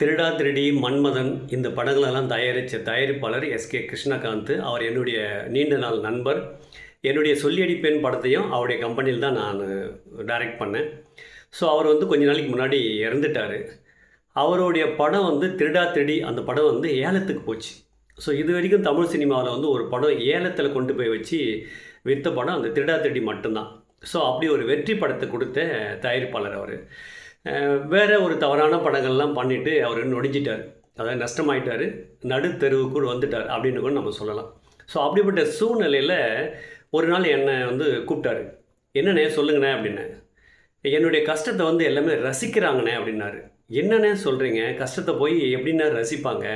திருடா திருடி மன்மதன் இந்த படங்களெல்லாம் தயாரித்த தயாரிப்பாளர் எஸ்கே கிருஷ்ணகாந்த். அவர் என்னுடைய நீண்ட நாள் நண்பர். என்னுடைய சொல்லியடிப்பேன் படத்தையும் அவருடைய கம்பெனியில் தான் நான் டைரக்ட் பண்ணேன். ஸோ அவர் வந்து கொஞ்ச நாளைக்கு முன்னாடி இறந்துட்டார். அவருடைய படம் வந்து திருடா திருடி அந்த படம் வந்து ஏலத்துக்கு போச்சு. ஸோ இது வரைக்கும் தமிழ் சினிமாவில் வந்து ஒரு படம் ஏலத்தில் கொண்டு போய் வச்சு விற்ற படம் அந்த திருடா திருடி மட்டும்தான். ஸோ அப்படி ஒரு வெற்றி படத்தை கொடுத்த தயாரிப்பாளர் அவர். வேறு ஒரு தவறான படங்கள்லாம் பண்ணிவிட்டு அவர் நொடிஞ்சிட்டார். அதாவது நஷ்டமாயிட்டார். நடுத்தெருவுக்கு வந்துட்டார் அப்படின்னு கூட நம்ம சொல்லலாம். ஸோ அப்படிப்பட்ட சூழ்நிலையில் ஒரு நாள் என்னை வந்து கூப்பிட்டாரு. என்னண்ணே சொல்லுங்கண்ணே அப்படின்னு. என்னுடைய கஷ்டத்தை வந்து எல்லாமே ரசிக்கிறாங்கண்ணே அப்படின்னாரு. என்னண்ணே சொல்கிறீங்க கஷ்டத்தை போய் எப்படின்னா ரசிப்பாங்க?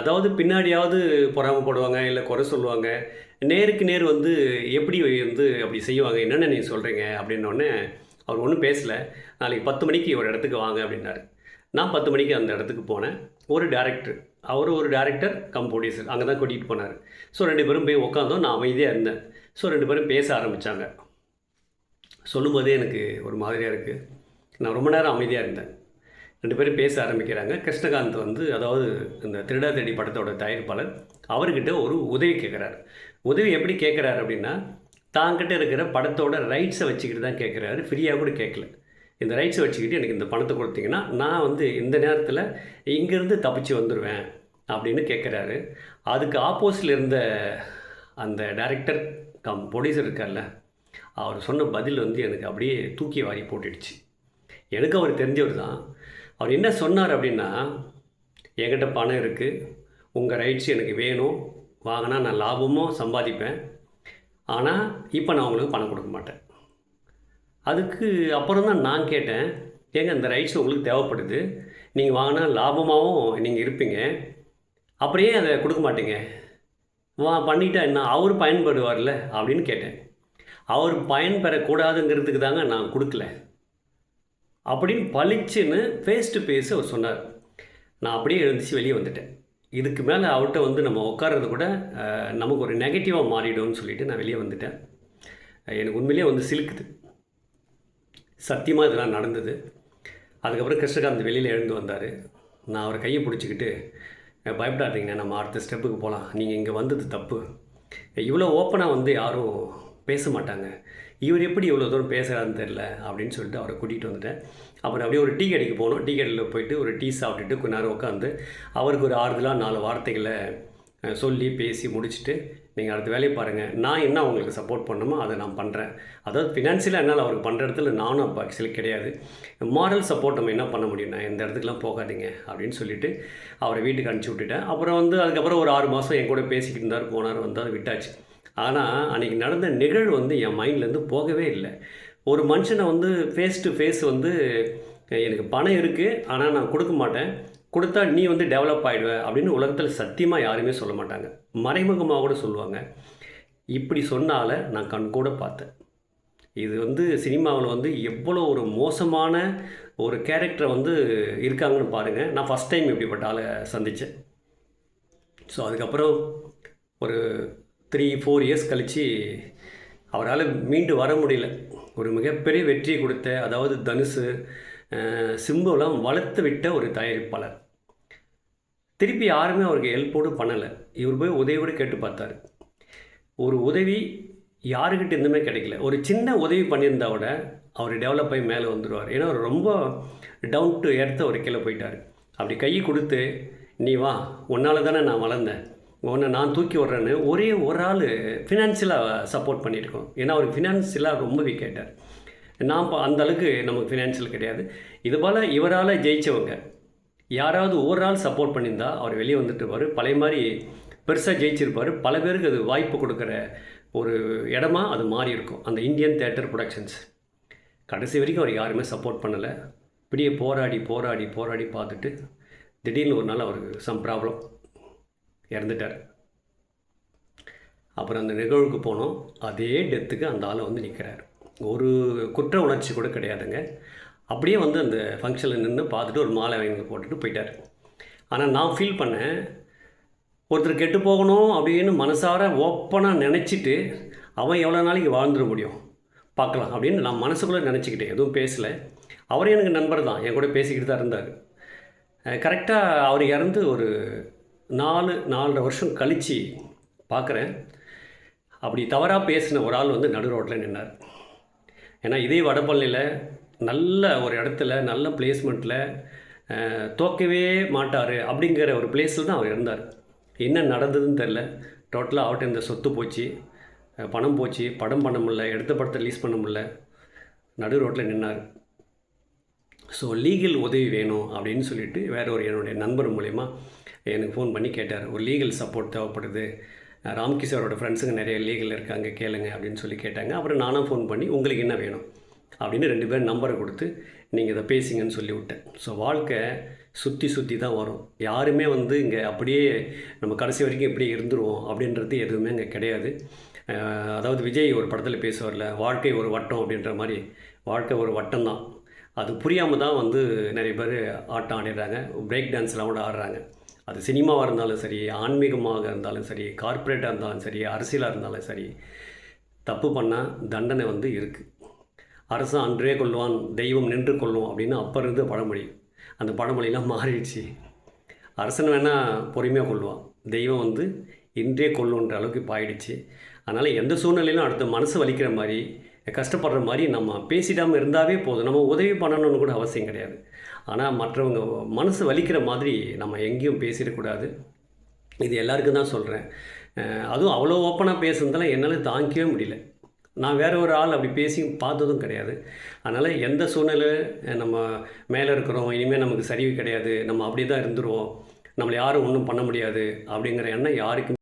அதாவது பின்னாடியாவது பொறாமப்படுவாங்க இல்லை குறை சொல்லுவாங்க. நேருக்கு நேர் வந்து எப்படி வந்து அப்படி செய்வாங்க? என்னென்ன நீங்கள் சொல்கிறீங்க அப்படின்னோடனே அவர் ஒன்றும் பேசலை. நாளைக்கு பத்து மணிக்கு ஒரு இடத்துக்கு வாங்க அப்படின்னாரு. நான் பத்து மணிக்கு அந்த இடத்துக்கு போனேன். ஒரு டேரக்டர் அவர் ஒரு டேரக்டர் கம் ப்ரொடியூசர் அங்கே தான் கூட்டிகிட்டு போனார். ஸோ ரெண்டு பேரும் போய் உட்காந்தோம் நான் அமைதியாக இருந்தேன். ஸோ ரெண்டு பேரும் பேச ஆரம்பித்தாங்க சொல்லும்போதே எனக்கு ஒரு மாதிரியாக இருக்குது நான் ரொம்ப நேரம் அமைதியாக இருந்தேன். ரெண்டு பேரும் பேச ஆரம்பிக்கிறாங்க. கிருஷ்ணகாந்த் வந்து அதாவது இந்த திருடா தேடி படத்தோட தயாரிப்பாளர் அவர்கிட்ட ஒரு உதவி கேட்குறாரு உதவி எப்படி கேட்குறாரு அப்படின்னா தாங்கிட்ட இருக்கிற படத்தோட ரைட்ஸை வச்சுக்கிட்டு தான் கேட்குறாரு ஃப்ரீயாக கூட கேட்கல இந்த ரைட்ஸை வச்சுக்கிட்டு எனக்கு இந்த பணத்தை கொடுத்தீங்கன்னா நான் வந்து இந்த நேரத்தில் இங்கேருந்து தப்பிச்சு வந்துடுவேன் அப்படின்னு கேட்குறாரு அதுக்கு ஆப்போசிட்டில் இருந்த அந்த டைரக்டர் கம் ப்ரொடியூசர் இருக்கார்ல அவர் சொன்ன பதில் வந்து எனக்கு அப்படியே தூக்கி வாரி போட்டுடுச்சு. எனக்கு அவர் தெரிஞ்சவர் தான். அவர் என்ன சொன்னார் அப்படின்னா என்கிட்ட பணம் இருக்குது உங்கள் ரைட்ஸ் எனக்கு வேணும். வாங்கினா நான் லாபமும் சம்பாதிப்பேன். ஆனால் இப்போ நான் உங்களுக்கு பணம் கொடுக்க மாட்டேன். அதுக்கு அப்புறம் தான் நான் கேட்டேன் ஏங்க இந்த ரைட்ஸ் உங்களுக்கு தேவைப்படுது. நீங்கள் வாங்கினா லாபமாகவும் நீங்கள் இருப்பீங்க. அப்படியே அதை கொடுக்க மாட்டீங்க? வா பண்ணிட்டா என்ன? அவர் பயன்படுவார்ல? அப்படின்னு கேட்டேன். அவர் பயன் பெறக்கூடாதுங்கிறதுக்கு தாங்க நான் கொடுக்கல. அப்படின்னு பளிச்சுன்னு ஃபேஸ் டு ஃபேஸ் அவர் சொன்னார். நான் அப்படியே எழுந்துச்சு வெளியே வந்துட்டேன். இதுக்கு மேலே அவர்கிட்ட வந்து நம்ம உட்கார்றது கூட நமக்கு ஒரு நெகட்டிவாக மாறிடும்னு சொல்லிட்டு நான் வெளியே வந்துட்டேன். எனக்கு உண்மையிலேயே வந்து சிலுக்குது. சத்தியமாக இதெல்லாம் நடந்தது. அதுக்கப்புறம் கிருஷ்ணகாந்த் வெளியில் எழுந்து வந்தார். நான் அவர் கையை பிடிச்சிக்கிட்டு "அஹ், பயப்படாதீங்கண்ணே நம்ம அடுத்த ஸ்டெப்புக்கு போகலாம் நீங்கள் இங்கே வந்தது தப்பு. இவ்வளோ ஓப்பனாக வந்து யாரும் பேச மாட்டாங்க. இவர் எப்படி இவ்வளோ தூரம் பேசுகிறாருன்னு தெரில அப்படின்னு சொல்லிட்டு அவரை கூட்டிகிட்டு வந்துட்டேன். அப்புறம் அப்படியே ஒரு டீ கடைக்கு போனோம். டீ கடையில் போயிட்டு ஒரு டீ சாப்பிட்டுட்டு கொஞ்ச நேரம் உட்காந்து அவருக்கு ஒரு ஆறுதலாக நாலு வார்த்தைகளை சொல்லி பேசி முடிச்சுட்டு நீங்கள் அடுத்த வேலையை பாருங்கள் நான் என்ன உங்களுக்கு சப்போர்ட் பண்ணணுமோ அதை நான் பண்ணுறேன் அதாவது ஃபினான்ஷியலாக என்னால் அவருக்கு பண்ணுற இடத்துல நானும் அப்போ ஆக்சுவலி கிடையாது. மாரல் சப்போர்ட் நம்ம என்ன பண்ண முடியும்? நான் இந்த இடத்துக்குலாம் போகாதீங்க. அப்படின்னு சொல்லிட்டு அவரை வீட்டுக்கு அனுப்பிச்சி விட்டுட்டேன். அப்புறம் வந்து அதுக்கப்புறம் ஒரு ஆறு மாதம் என் கூட பேசிக்கிட்டு இருந்தார் போனார் வந்தார் விட்டாச்சு. ஆனால் அன்றைக்கி நடந்த நிகழ்வு வந்து என் மைண்ட்லேருந்து போகவே இல்லை. ஒரு மனுஷனை வந்து ஃபேஸ் டு ஃபேஸ் வந்து எனக்கு பணம் இருக்குது ஆனால் நான் கொடுக்க மாட்டேன். கொடுத்தா நீ வந்து டெவலப் ஆகிடுவ அப்படின்னு உலகத்தில் சத்தியமாக யாருமே சொல்ல மாட்டாங்க. மறைமுகமாக கூட சொல்லுவாங்க. இப்படி சொன்னால நான் கண் கூட பார்த்தேன். இது வந்து சினிமாவில் வந்து எவ்வளோ ஒரு மோசமான ஒரு கேரக்டரை வந்து இருக்காங்கன்னு பாருங்கள் நான் ஃபஸ்ட் டைம் இப்படிப்பட்ட ஆளை சந்தித்தேன் ஸோ அதுக்கப்புறம் ஒரு த்ரீ ஃபோர் இயர்ஸ் கழித்து அவரால் மீண்டு வர முடியல. ஒரு மிகப்பெரிய வெற்றியை கொடுத்த அதாவது தனுஷு சிம்புலாம் வளர்த்து விட்ட ஒரு தயாரிப்பாளர். திருப்பி யாருமே அவருக்கு ஹெல்ப்போடு பண்ணலை. இவர் போய் உதவியோடு கேட்டு பார்த்தாரு. ஒரு உதவி யாருக்கிட்ட இருந்துமே கிடைக்கல. ஒரு சின்ன உதவி பண்ணியிருந்தா விட அவர் டெவலப் ஆகி மேலே வந்துடுவார் ஏன்னா அவர் ரொம்ப டவுன் டு எர்த்து அவர் கீழே போயிட்டார். அப்படி கை கொடுத்து நீ வா உன்னால் தானே நான் வளர்ந்தேன். உன்னை நான் தூக்கி விட்றேன்னு ஒரே ஒரு ஆள் ஃபினான்ஷியலாக சப்போர்ட் பண்ணியிருக்கோம் ஏன்னா அவருக்கு ஃபினான்ஷியலாக ரொம்ப கேட்டார் நான் இப்போ அந்த அளவுக்கு நமக்கு ஃபினான்ஷியல் கிடையாது. இது போல் இவரால் ஜெயித்தவங்க யாராவது ஒரு ஆள் சப்போர்ட் பண்ணியிருந்தா அவர் வெளியே வந்துட்டுருப்பார் பழைய மாதிரி பெருசாக ஜெயிச்சிருப்பார். பல பேருக்கு அது வாய்ப்பு கொடுக்குற ஒரு இடமா அது மாறி இருக்கும். அந்த இந்தியன் தேட்டர் ப்ரொடக்ஷன்ஸ் கடைசி வரைக்கும் அவர் யாருமே சப்போர்ட் பண்ணலை. இப்படியே போராடி போராடி போராடி பார்த்துட்டு திடீர்னு ஒரு நாள் அவருக்கு சம் ப்ராப்ளம் இறந்துட்டார். அப்புறம் அந்த நிகழ்வுக்கு போனோம். அதே டெத்துக்கு அந்த ஆளை வந்து நிற்கிறார் ஒரு குற்ற உணர்ச்சி கூட கிடையாதுங்க. அப்படியே வந்து அந்த ஃபங்க்ஷனில் நின்று பார்த்துட்டு ஒரு மாலை வாங்கி போட்டுட்டு போயிட்டார். ஆனால் நான் ஃபீல் பண்ணேன் ஒருத்தர் கெட்டு போகணும் அப்படின்னு மனசார ஓப்பனாக நினச்சிட்டு அவன் எவ்வளோ நாளைக்கு வாழ்ந்துட முடியும்? பார்க்கலாம் அப்படின்னு நான் மனசுக்குள்ளே நினச்சிக்கிட்டேன். எதுவும் பேசலை. அவரே எனக்கு நண்பர் தான். என் கூட பேசிக்கிட்டு தான் இருந்தார். கரெக்டாக அவர் இறந்து ஒரு நாலு நாலரை வருஷம் கழித்து பார்க்குறேன் அப்படி தவறாக பேசின ஒரு ஆள் வந்து நடு ரோட்டில் நின்னார். ஏன்னா இதே வடபழனியில் நல்ல ஒரு இடத்துல நல்ல பிளேஸ்மெண்ட்டில் தோக்கவே மாட்டார் அப்படிங்கிற ஒரு பிளேஸில் தான் அவர் இருந்தார். என்ன நடந்ததுன்னு தெரில டோட்டலாக அவர்கிட்ட இந்த சொத்து போச்சு பணம் போச்சு படம் பண்ண முடில எடுத்த படத்தை ரிலீஸ் பண்ண முடில நடு ரோட்டில் நின்னார். ஸோ லீகல் உதவி வேணும் அப்படின்னு சொல்லிட்டு வேற ஒரு என்னுடைய நண்பர் மூலயமா எனக்கு ஃபோன் பண்ணி கேட்டார். ஒரு லீகல் சப்போர்ட் தேவைப்படுது. ராம்கிஷோரோட ஃப்ரெண்ட்ஸுங்க நிறைய லீகல் இருக்காங்க கேளுங்க அப்படின்னு சொல்லி கேட்டாங்க. அப்புறம் நானும் ஃபோன் பண்ணி உங்களுக்கு என்ன வேணும்? அப்படின்னு ரெண்டு பேரும் நம்பரை கொடுத்து நீங்கள் இதை பேசுங்கன்னு சொல்லி விட்டேன். ஸோ வாழ்க்கை சுற்றி சுற்றி தான் வரும். யாருமே வந்து இங்கே அப்படியே நம்ம கடைசி வரைக்கும் இப்படி இருந்துருவோம் அப்படின்றது எதுவுமே இங்கே கிடையாது. அதாவது விஜய் ஒரு படத்தில் பேசுவார்ல வாழ்க்கை ஒரு வட்டம் அப்படின்ற மாதிரி. வாழ்க்கை ஒரு வட்டம் தான். அது புரியாமல் தான் வந்து நிறைய பேர் ஆட்டம் ஆடிடுறாங்க. பிரேக் டான்ஸ்லாம் கூட ஆடுறாங்க. அது சினிமாவாக இருந்தாலும் சரி ஆன்மீகமாக இருந்தாலும் சரி கார்ப்பரேட்டாக இருந்தாலும் சரி அரசியலாக இருந்தாலும் சரி தப்பு பண்ணால் தண்டனை வந்து இருக்குது அரசன் அன்றே கொள்வான் தெய்வம் நின்று கொள்ளும் அப்படின்னு அப்போ இருந்து பழமொழி. அந்த பழமொழிலாம் மாறிடுச்சு. அரசன் வேணால் பொறுமையாக கொள்வான். தெய்வம் வந்து இன்றே கொள்ளுன்ற அளவுக்கு இப்போ ஆயிடுச்சு அதனால் எந்த சூழ்நிலையிலும் அடுத்த மனசு வலிக்கிற மாதிரி கஷ்டப்படுற மாதிரி நம்ம பேசிடாமல் இருந்தாவே போதும். நம்ம உதவி பண்ணணும்னு கூட அவசியம் கிடையாது. ஆனால் மற்றவங்க மனசு வலிக்கிற மாதிரி நம்ம எங்கேயும் பேசிடக்கூடாது இது எல்லாருக்கும் தான் சொல்கிறேன் அதுவும் அவ்வளோ ஓப்பனாக பேசுனதெல்லாம் என்னால் தாங்கிக்கவே முடியல. நான் வேற ஒரு ஆள் அப்படி பேசி பார்த்ததும் கிடையாது. அதனால் எந்த சூழ்நிலை நம்ம மேலே இருக்கிறோம் இனிமேல் நமக்கு சரிவு கிடையாது நம்ம அப்படி தான் இருந்துருவோம் நம்மளை யாரும் ஒன்றும் பண்ண முடியாது அப்படிங்கிற எண்ணம் யாருக்கும்